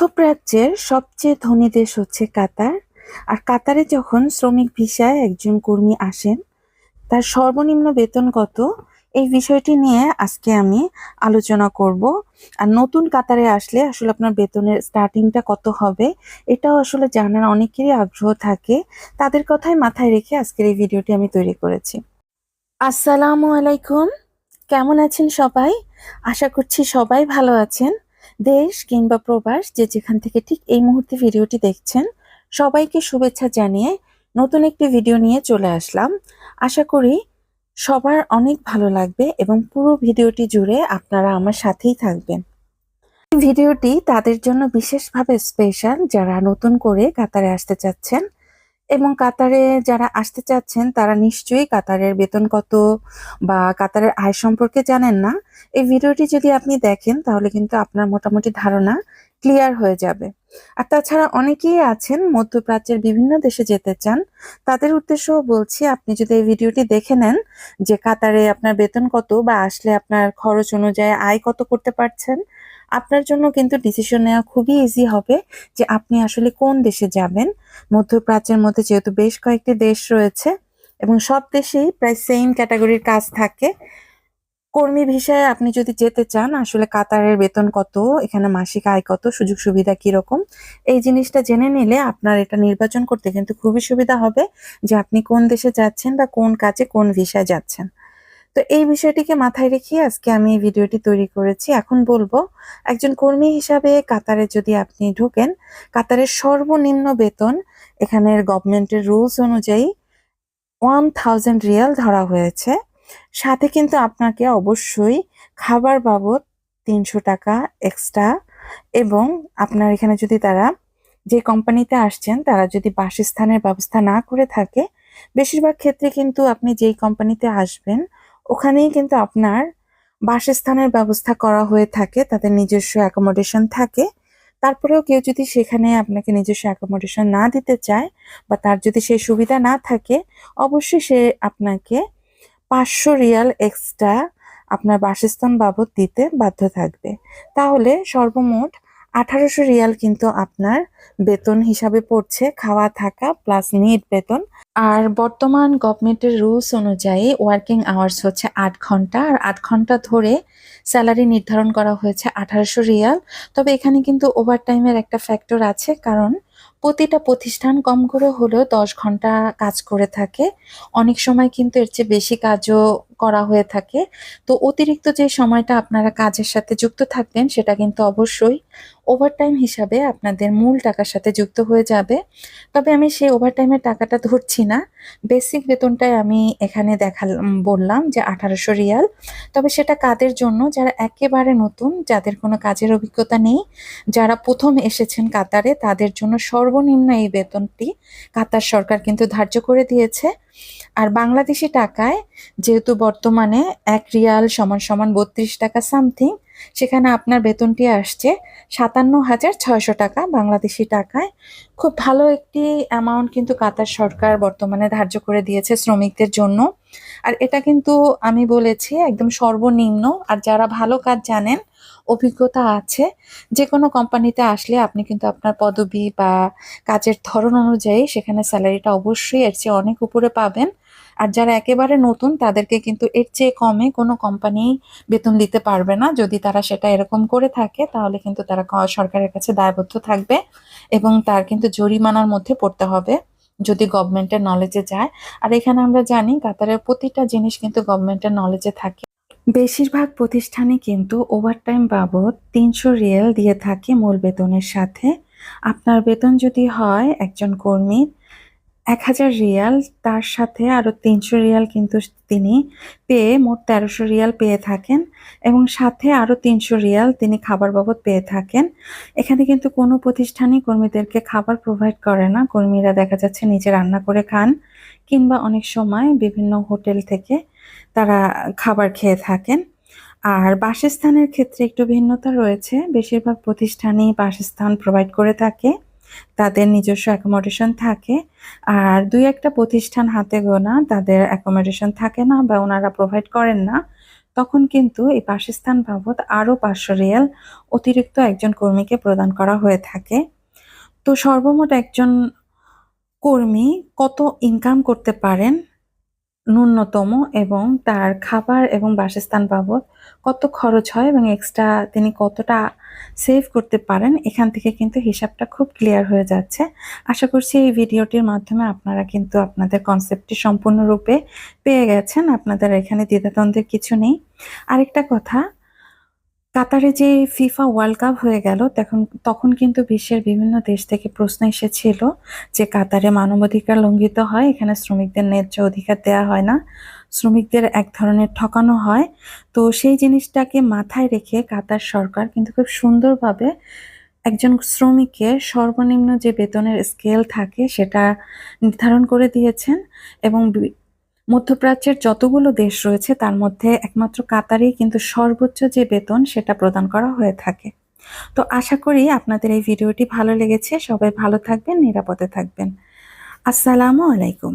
মধ্যপ্রাচ্যের সবচেয়ে ধনী দেশ হচ্ছে কাতার। আর কাতারে যখন শ্রমিক ভিসায় একজন কর্মী আসেন, তার সর্বনিম্ন বেতন কত? এই বিষয়টি নিয়ে আজকে আমি আলোচনা করব। আর নতুন কাতারে আসলে আসলে আপনার বেতনের স্টার্টিংটা কত হবে, এটাও আসলে জানার অনেকেরই আগ্রহ থাকে। তাদের কথাই মাথায় রেখে আজকের এই ভিডিওটি আমি তৈরি করেছি। আসসালামু আলাইকুম। কেমন আছেন সবাই? আশা করছি সবাই ভালো আছেন। দেশ কিংবা প্রবাস যে যেখান থেকে ঠিক এই মুহূর্তে ভিডিওটি দেখছেন, সবাইকে শুভেচ্ছা জানিয়ে নতুন একটি ভিডিও নিয়ে চলে আসলাম। আশা করি সবার অনেক ভালো লাগবে এবং পুরো ভিডিওটি জুড়ে আপনারা আমার সাথেই থাকবেন। ভিডিওটি তাদের জন্য বিশেষভাবে স্পেশাল যারা নতুন করে কাতারে আসতে চাচ্ছেন এবং কাতারে যারা আসতে চাচ্ছেন, তারা নিশ্চয়ই কাতারের বেতন কত বা কাতারের আয় সম্পর্কে জানেন না। এই ভিডিওটি যদি আপনি দেখেন, তাহলে কিন্তু আপনার মোটামুটি ধারণা ক্লিয়ার হয়ে যাবে। আর তাছাড়া অনেকেই আছেন, মধ্যপ্রাচ্যের বিভিন্ন দেশে যেতে চান। তাদের উদ্দেশ্যও বলছি, আপনি যদি এই ভিডিওটি দেখে নেন যে কাতারে আপনার বেতন কত বা আসলে আপনার খরচ অনুযায়ী আয় কত করতে পারছেন আপনার জন্য কিন্তু ডিসিশন নেওয়া খুবই ইজি হবে যে আপনি আসলে কোন দেশে যাবেন। মধ্যপ্রাচ্যের মধ্যে যেহেতু বেশ কয়েকটি দেশ রয়েছে এবং সব দেশেই প্রায় সেম ক্যাটাগরির কাজ থাকে। কর্মী ভিসায় আপনি যদি যেতে চান, আসলে কাতারের বেতন কত, এখানে মাসিক আয় কত, সুযোগ সুবিধা কীরকম, এই জিনিসটা জেনে নিলে আপনার এটা নির্বাচন করতে কিন্তু খুবই সুবিধা হবে যে আপনি কোন দেশে যাচ্ছেন বা কোন কাজে কোন ভিসায় যাচ্ছেন। তো এই বিষয়টিকে মাথায় রেখে আজকে আমি এই ভিডিওটি তৈরি করেছি। এখন বলব, একজন কর্মী হিসাবে কাতারে যদি আপনি ঢোকেন, কাতারের সর্বনিম্ন বেতন এখানের গভর্নমেন্টের রুলস অনুযায়ী ওয়ান থাউজেন্ড রিয়াল ধরা হয়েছে। সাথে কিন্তু আপনাকে অবশ্যই খাবার বাবদ তিনশো টাকা এক্সট্রা এবং আপনার এখানে যদি তারা যে কোম্পানিতে আসছেন, তারা যদি বাসস্থানের ব্যবস্থা না করে থাকে, বেশিরভাগ ক্ষেত্রে কিন্তু আপনি যেই কোম্পানিতে আসবেন ওখানেই কিন্তু আপনার বাসস্থানের ব্যবস্থা করা হয়ে থাকে, তাদের নিজস্ব অ্যাকোমোডেশন থাকে। তারপরেও কেউ যদি সেখানে আপনাকে নিজস্ব অ্যাকোমোডেশন না দিতে চায় বা তার যদি সেই সুবিধা না থাকে, অবশ্যই সে আপনাকে পাঁচশো রিয়াল এক্সট্রা আপনার বাসস্থান বাবদ দিতে বাধ্য থাকবে। তাহলে সর্বমোট আঠারোশো রিয়াল কিন্তু আপনার বেতন হিসাবে পড়ছে, খাওয়া, থাকা প্লাস নিট বেতন। আর বর্তমান গভর্নমেন্টের রুলস অনুযায়ী ওয়ার্কিং আওয়ার্স হচ্ছে আট ঘণ্টা, আর আট ঘণ্টা ধরে স্যালারি নির্ধারণ করা হয়েছে আঠারোশো রিয়াল। তবে এখানে কিন্তু ওভারটাইমের একটা ফ্যাক্টর আছে, কারণ প্রতিটা প্রতিষ্ঠান কম করে হলেও দশ ঘণ্টা কাজ করে থাকে। অনেক সময় কিন্তু এর চেয়ে বেশি কাজও করা হয়ে থাকে। তো অতিরিক্ত যে সময়টা আপনারা কাজের সাথে যুক্ত থাকবেন সেটা কিন্তু অবশ্যই ওভারটাইম হিসাবে আপনাদের মূল টাকার সাথে যুক্ত হয়ে যাবে। তবে আমি সেই ওভারটাইমের টাকাটা ধরছি না। বেসিক বেতনটাই আমি এখানে দেখালাম, বললাম যে আঠারোশো রিয়াল। তবে সেটা কাদের জন্য? যারা একেবারে নতুন, যাদের কোনো কাজের অভিজ্ঞতা নেই, যারা প্রথম এসেছেন কাতারে, তাদের জন্য সর্বনিম্ন এই বেতনটি কাতার সরকার কিন্তু ধার্য করে দিয়েছে। আর বাংলাদেশি টাকায় যেহেতু বর্তমানে এক রিয়াল সমান সমান বত্রিশ টাকা সামথিং, সেখানে আপনার বেতনটি আসছে সাতান্ন হাজার ছয়শো টাকা বাংলাদেশি টাকায়। খুব ভালো একটি অ্যামাউন্ট কিন্তু কাতার সরকার বর্তমানে ধার্য করে দিয়েছে শ্রমিকদের জন্য। আর এটা কিন্তু আমি বলেছি একদম সর্বনিম্ন। আর যারা ভালো কাজ জানেন, অভিজ্ঞতা আছে যে কোনো কোম্পানিতে আসলে আপনি কিন্তু আপনার পদবি বা কাজের ধরন অনুযায়ী সেখানে স্যালারিটা অবশ্যই এর চেয়ে অনেক উপরে পাবেন। আর যারা একেবারে নতুন, তাদেরকে কিন্তু এর চেয়ে কমে কোনো কোম্পানি বেতন দিতে পারবে না। যদি তারা সেটা এরকম করে থাকে, তাহলে কিন্তু তারা সরকারের কাছে দায়বদ্ধ থাকবে এবং তার কিন্তু জরিমানার মধ্যে পড়তে হবে। যদি গভর্নমেন্টের নলেজে যায়। আর এখানে আমরা জানি কাতারের প্রতিটা জিনিস কিন্তু গভর্নমেন্টের নলেজে থাকে। বেশিরভাগ প্রতিষ্ঠানে কিন্তু ওভারটাইম বাবদ তিনশো রিয়েল দিয়ে থাকে মূল বেতনের সাথে। আপনার বেতন যদি হয় একজন কর্মীর এক হাজার রিয়াল, তার সাথে আরও তিনশো রিয়াল কিন্তু তিনি পেয়ে মোট তেরোশো রিয়াল পেয়ে থাকেন এবং সাথে আরও তিনশো রিয়াল তিনি খাবার বাবদ পেয়ে থাকেন। এখানে কিন্তু কোনো প্রতিষ্ঠানই কর্মীদেরকে খাবার প্রোভাইড করে না। কর্মীরা দেখা যাচ্ছে নিজে রান্না করে খান কিংবা অনেক সময় বিভিন্ন হোটেল থেকে তারা খাবার খেয়ে থাকেন। আর বাসস্থানের ক্ষেত্রে একটু ভিন্নতা রয়েছে। বেশিরভাগ প্রতিষ্ঠানই বাসস্থান প্রোভাইড করে থাকে। তাদের নিজস্ব অ্যাকোমোডেশন থাকে। আর দুই একটা প্রতিষ্ঠান হাতে গোনা, তাদের অ্যাকোমোডেশন থাকে না বা ওনারা প্রোভাইড করেন না, তখন কিন্তু এই বাসস্থান বাবদ আরও পাঁচশো রিয়াল অতিরিক্ত একজন কর্মীকে প্রদান করা হয়ে থাকে। তো সর্বমোট একজন কর্মী কত ইনকাম করতে পারেন? ন্যূনতম এবং তার খাবার এবং বাসস্থান বাবদ কত খরচ হয় এবং এক্সট্রা তিনি কতটা সেভ করতে পারেন, এখান থেকে কিন্তু হিসাবটা খুব ক্লিয়ার হয়ে যাচ্ছে। আশা করছি এই ভিডিওটির মাধ্যমে আপনারা কিন্তু আপনাদের কনসেপ্টটি সম্পূর্ণরূপে পেয়ে গেছেন, আপনাদের এখানে দ্বিধাদ্বন্দ্বের কিছু নেই। আরেকটা কথা কাতারে যে ফিফা ওয়ার্ল্ড কাপ হয়ে গেল, তখন তখন কিন্তু বিশ্বের বিভিন্ন দেশ থেকে প্রশ্ন এসেছিল যে কাতারে মানবাধিকার লঙ্ঘিত হয়, এখানে শ্রমিকদের ন্যায্য অধিকার দেওয়া হয় না, শ্রমিকদের এক ধরনের ঠকানো হয়। তো সেই জিনিসটাকে মাথায় রেখে কাতার সরকার কিন্তু খুব সুন্দরভাবে একজন শ্রমিকের সর্বনিম্ন যে বেতনের স্কেল থাকে সেটা নির্ধারণ করে দিয়েছেন এবং মধ্যপ্রাচ্যের যতগুলো দেশ রয়েছে, তার মধ্যে একমাত্র কাতারেই কিন্তু সর্বোচ্চ যে বেতন, সেটা প্রদান করা হয়ে থাকে। তো আশা করি আপনাদের এই ভিডিওটি ভালো লেগেছে। সবাই ভালো থাকবেন, নিরাপদে থাকবেন। আসসালামু আলাইকুম।